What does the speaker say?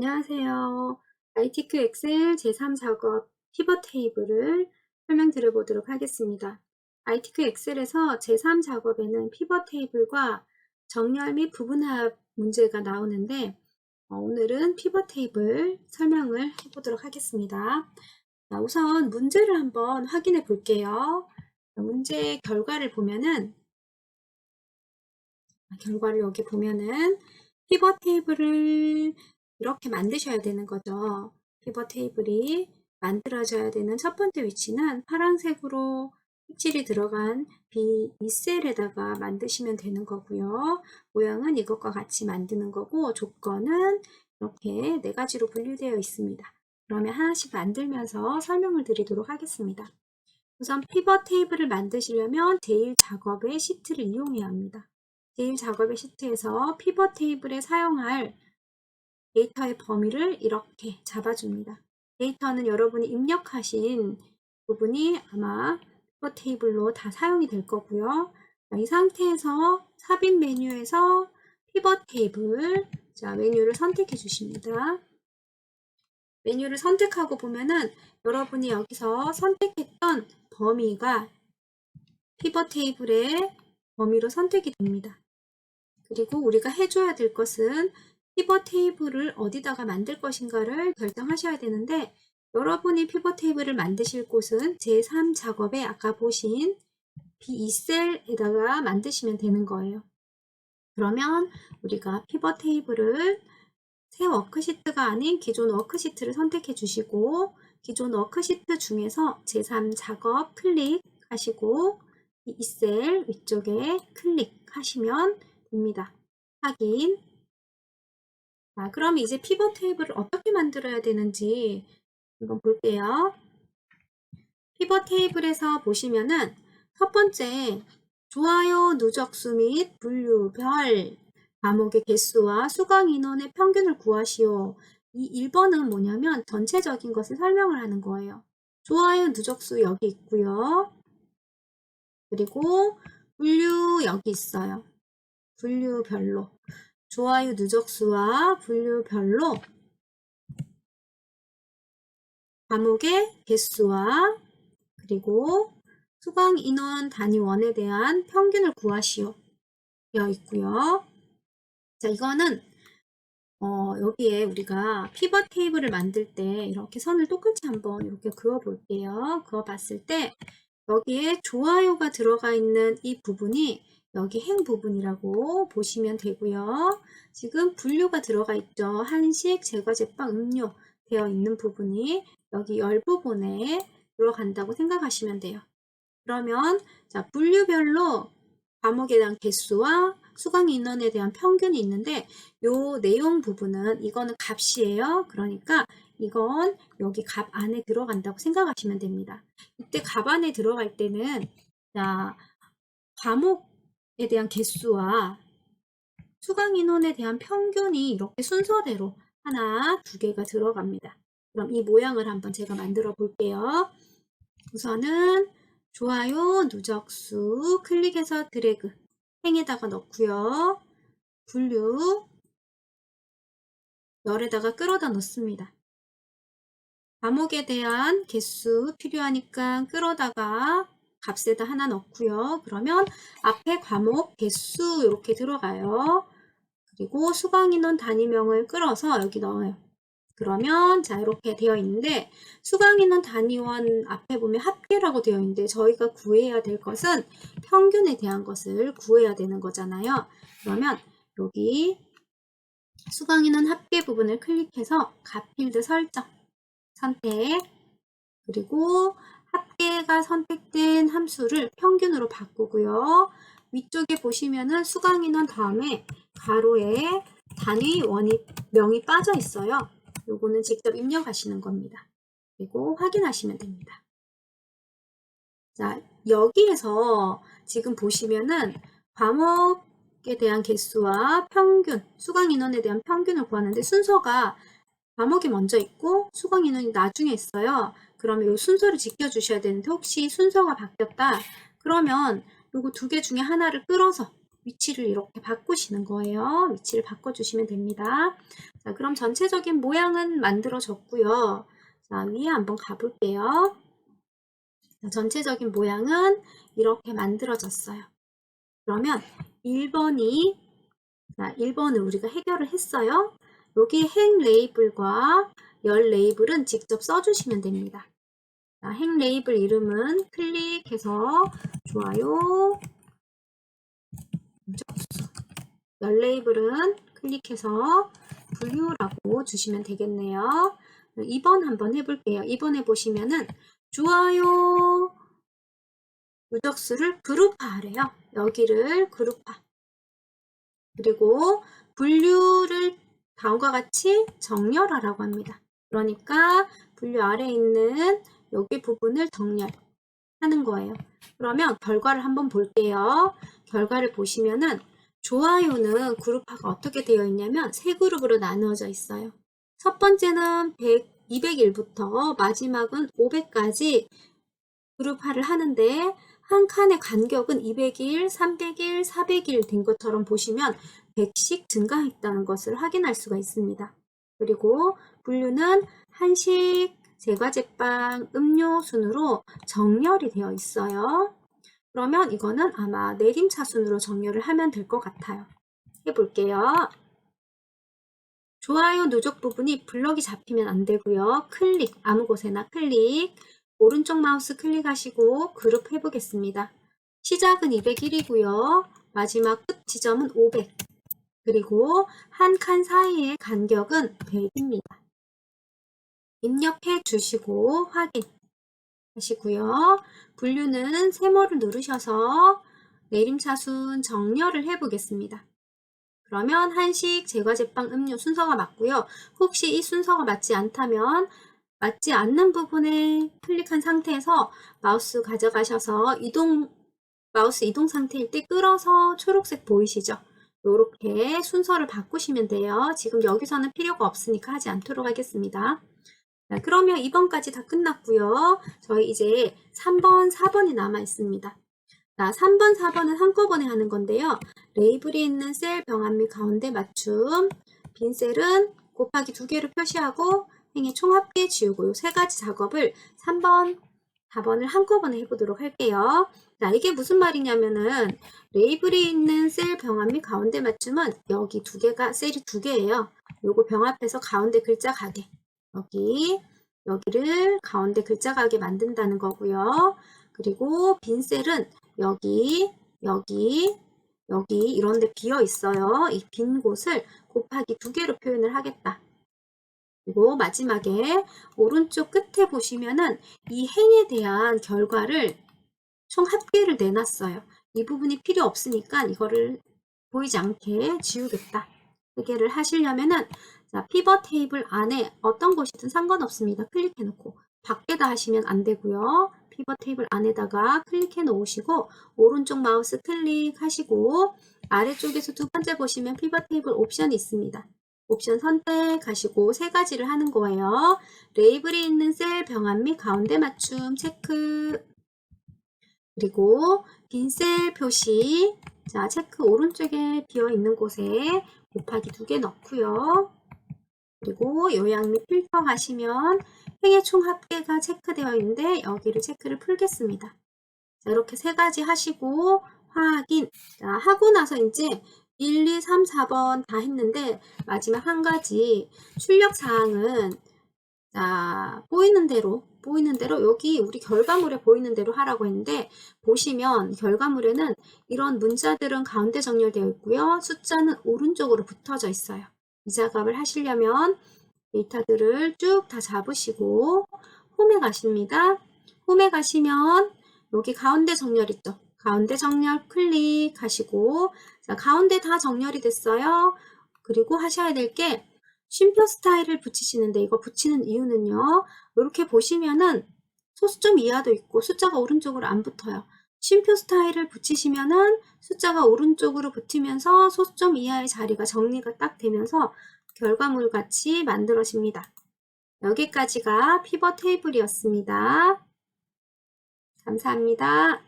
안녕하세요. ITQ 엑셀 제3 작업 피벗 테이블을 설명 드려 보도록 하겠습니다. ITQ 엑셀에서 제3 작업에는 피벗 테이블과 정렬 및 부분합 문제가 나오는데 어, 오늘은 피벗 테이블 설명을 해보도록 하겠습니다. 자, 우선 문제를 한번 확인해 볼게요. 문제 결과를 보면은 결과를 여기 보면은 피벗 테이블을 이렇게 만드셔야 되는 거죠. 피벗 테이블이 만들어져야 되는 첫 번째 위치는 파란색으로 색칠이 들어간 B2셀에다가 만드시면 되는 거고요. 모양은 이것과 같이 만드는 거고 조건은 이렇게 네 가지로 분류되어 있습니다. 그러면 하나씩 만들면서 설명을 드리도록 하겠습니다. 우선 피벗 테이블을 만드시려면 제일 작업의 시트를 이용해야 합니다. 제일 작업의 시트에서 피벗 테이블에 사용할 데이터의 범위를 이렇게 잡아줍니다. 데이터는 여러분이 입력하신 부분이 아마 피벗 테이블로 다 사용이 될 거고요. 이 상태에서 삽입 메뉴에서 피벗 테이블 자 메뉴를 선택해 주십니다. 메뉴를 선택하고 보면은 여러분이 여기서 선택했던 범위가 피벗 테이블의 범위로 선택이 됩니다. 그리고 우리가 해줘야 될 것은 피벗 테이블을 어디다가 만들 것인가를 결정하셔야 되는데 여러분이 피벗 테이블을 만드실 곳은 제3 작업에 아까 보신 B2셀에다가 만드시면 되는 거예요. 그러면 우리가 피벗 테이블을 새 워크시트가 아닌 기존 워크시트를 선택해 주시고 기존 워크시트 중에서 제3 작업 클릭하시고 B2셀 위쪽에 클릭하시면 됩니다. 확인 자, 그럼 이제 피벗 테이블을 어떻게 만들어야 되는지 한번 볼게요. 피벗 테이블에서 보시면은 첫 번째 좋아요 누적수 및 분류 별 과목의 개수와 수강 인원의 평균을 구하시오. 이 1번은 뭐냐면 전체적인 것을 설명을 하는 거예요. 좋아요 누적수 여기 있고요. 그리고 분류 여기 있어요. 분류별로. 좋아요 누적수와 분류별로 과목의 개수와 그리고 수강 인원 단위원에 대한 평균을 구하시오 되어 있고요. 자, 이거는 어, 여기에 우리가 피벗 테이블을 만들 때 이렇게 선을 똑같이 한번 이렇게 그어 볼게요. 그어 봤을 때 여기에 좋아요가 들어가 있는 이 부분이 여기 행 부분이라고 보시면 되고요. 지금 분류가 들어가 있죠. 한식, 제과, 제빵, 음료 되어 있는 부분이 여기 열 부분에 들어간다고 생각하시면 돼요. 그러면 자 분류별로 과목에 대한 개수와 수강 인원에 대한 평균이 있는데 요 내용 부분은 이거는 값이에요. 그러니까 이건 여기 값 안에 들어간다고 생각하시면 됩니다. 이때 값 안에 들어갈 때는 자 과목 에 대한 개수와 수강 인원에 대한 평균이 이렇게 순서대로 하나, 두 개가 들어갑니다. 그럼 이 모양을 한번 제가 만들어 볼게요. 우선은 좋아요, 누적수, 클릭해서 드래그, 행에다가 넣고요. 분류, 열에다가 끌어다 넣습니다. 과목에 대한 개수 필요하니까 끌어다가 값에다 하나 넣고요. 그러면 앞에 과목 개수 이렇게 들어가요. 그리고 수강인원 단위명을 끌어서 여기 넣어요. 그러면 자 이렇게 되어 있는데 수강인원 단위원 앞에 보면 합계라고 되어 있는데 저희가 구해야 될 것은 평균에 대한 것을 구해야 되는 거잖아요. 그러면 여기 수강인원 합계 부분을 클릭해서 값 필드 설정 선택 그리고 합계가 선택된 함수를 평균으로 바꾸고요. 위쪽에 보시면은 수강 인원 다음에 가로에 단위 원이 명이 빠져 있어요. 요거는 직접 입력하시는 겁니다. 그리고 확인하시면 됩니다. 자, 여기에서 지금 보시면은 과목에 대한 개수와 평균, 수강 인원에 대한 평균을 구하는데 순서가 과목이 먼저 있고 수강 인원이 나중에 있어요. 그러면 이 순서를 지켜주셔야 되는데 혹시 순서가 바뀌었다 그러면 요거 두 개 중에 하나를 끌어서 위치를 이렇게 바꾸시는 거예요. 위치를 바꿔주시면 됩니다. 자, 그럼 전체적인 모양은 만들어졌고요. 자, 위에 한번 가볼게요. 자, 전체적인 모양은 이렇게 만들어졌어요. 그러면 1번이, 자, 1번을 우리가 해결을 했어요. 여기 행 레이블과 열 레이블은 직접 써주시면 됩니다. 자, 행 레이블 이름은 클릭해서 좋아요, 열 레이블은 클릭해서 분류라고 주시면 되겠네요. 2번 한번 해볼게요. 2번에 보시면은 좋아요 누적수를 그룹화하래요. 여기를 그룹화. 그리고 분류를 다음과 같이 정렬하라고 합니다. 그러니까 분류 아래에 있는 여기 부분을 정렬하는 거예요. 그러면 결과를 한번 볼게요. 결과를 보시면은 좋아요는 그룹화가 어떻게 되어 있냐면 세 그룹으로 나누어져 있어요. 첫 번째는 100, 201부터 마지막은 500까지 그룹화를 하는데 한 칸의 간격은 200일, 300일, 400일 된 것처럼 보시면 100씩 증가했다는 것을 확인할 수가 있습니다. 그리고 분류는 한식, 제과제빵, 음료 순으로 정렬이 되어 있어요. 그러면 이거는 아마 내림차 순으로 정렬을 하면 될 것 같아요. 해볼게요. 좋아요 누적 부분이 블럭이 잡히면 안 되고요. 클릭, 아무 곳에나 클릭, 오른쪽 마우스 클릭하시고 그룹 해보겠습니다. 시작은 201이고요. 마지막 끝 지점은 500. 그리고 한 칸 사이의 간격은 100입니다. 입력해 주시고 확인 하시고요. 분류는 세모를 누르셔서 내림차순 정렬을 해보겠습니다. 그러면 한식, 제과제빵, 음료 순서가 맞고요. 혹시 이 순서가 맞지 않다면 맞지 않는 부분에 클릭한 상태에서 마우스 가져가셔서 이동 마우스 이동 상태일 때 끌어서 초록색 보이시죠? 이렇게 순서를 바꾸시면 돼요. 지금 여기서는 필요가 없으니까 하지 않도록 하겠습니다. 자, 그러면 2번까지 다 끝났고요. 저희 이제 3번, 4번이 남아 있습니다. 자, 3번, 4번은 한꺼번에 하는 건데요. 레이블이 있는 셀 병합 및 가운데 맞춤, 빈 셀은 곱하기 두 개로 표시하고 행의 총합계 지우고 이세 가지 작업을 3번, 4번을 한꺼번에 해보도록 할게요. 자, 이게 무슨 말이냐면은 레이블이 있는 셀 병합 및 가운데 맞춤은 여기 두 개가 셀이 두 개예요. 요거 병합해서 가운데 글자 가게. 여기, 여기를 가운데 글자 가게 만든다는 거고요. 그리고 빈 셀은 여기, 여기, 여기 이런 데 비어 있어요. 이 빈 곳을 곱하기 두 개로 표현을 하겠다. 그리고 마지막에 오른쪽 끝에 보시면은 이 행에 대한 결과를 총 합계를 내놨어요. 이 부분이 필요 없으니까 이거를 보이지 않게 지우겠다. 해결을 하시려면은 자, 피벗 테이블 안에 어떤 곳이든 상관없습니다. 클릭해 놓고 밖에다 하시면 안 되고요. 피벗 테이블 안에다가 클릭해 놓으시고 오른쪽 마우스 클릭하시고 아래쪽에서 두 번째 보시면 피벗 테이블 옵션이 있습니다. 옵션 선택하시고 세 가지를 하는 거예요. 레이블이 있는 셀 병합 및 가운데 맞춤 체크 그리고 빈 셀 표시 자 체크 오른쪽에 비어 있는 곳에 곱하기 두 개 넣고요. 그리고 요약 및 필터 하시면 행의 총 합계가 체크되어 있는데 여기를 체크를 풀겠습니다. 자, 이렇게 세 가지 하시고 확인. 자, 하고 나서 이제 1, 2, 3, 4번 다 했는데 마지막 한 가지 출력 사항은 자, 보이는 대로 보이는 대로 여기 우리 결과물에 보이는 대로 하라고 했는데 보시면 결과물에는 이런 문자들은 가운데 정렬되어 있고요. 숫자는 오른쪽으로 붙어져 있어요. 이 작업을 하시려면 데이터들을 쭉 다 잡으시고 홈에 가십니다. 홈에 가시면 여기 가운데 정렬 있죠. 가운데 정렬 클릭하시고 자, 가운데 다 정렬이 됐어요. 그리고 하셔야 될 게 쉼표 스타일을 붙이시는데 이거 붙이는 이유는요. 이렇게 보시면은 소수점 이하도 있고 숫자가 오른쪽으로 안 붙어요. 쉼표 스타일을 붙이시면은 숫자가 오른쪽으로 붙으면서 소수점 이하의 자리가 정리가 딱 되면서 결과물 같이 만들어집니다. 여기까지가 피벗 테이블이었습니다. 감사합니다.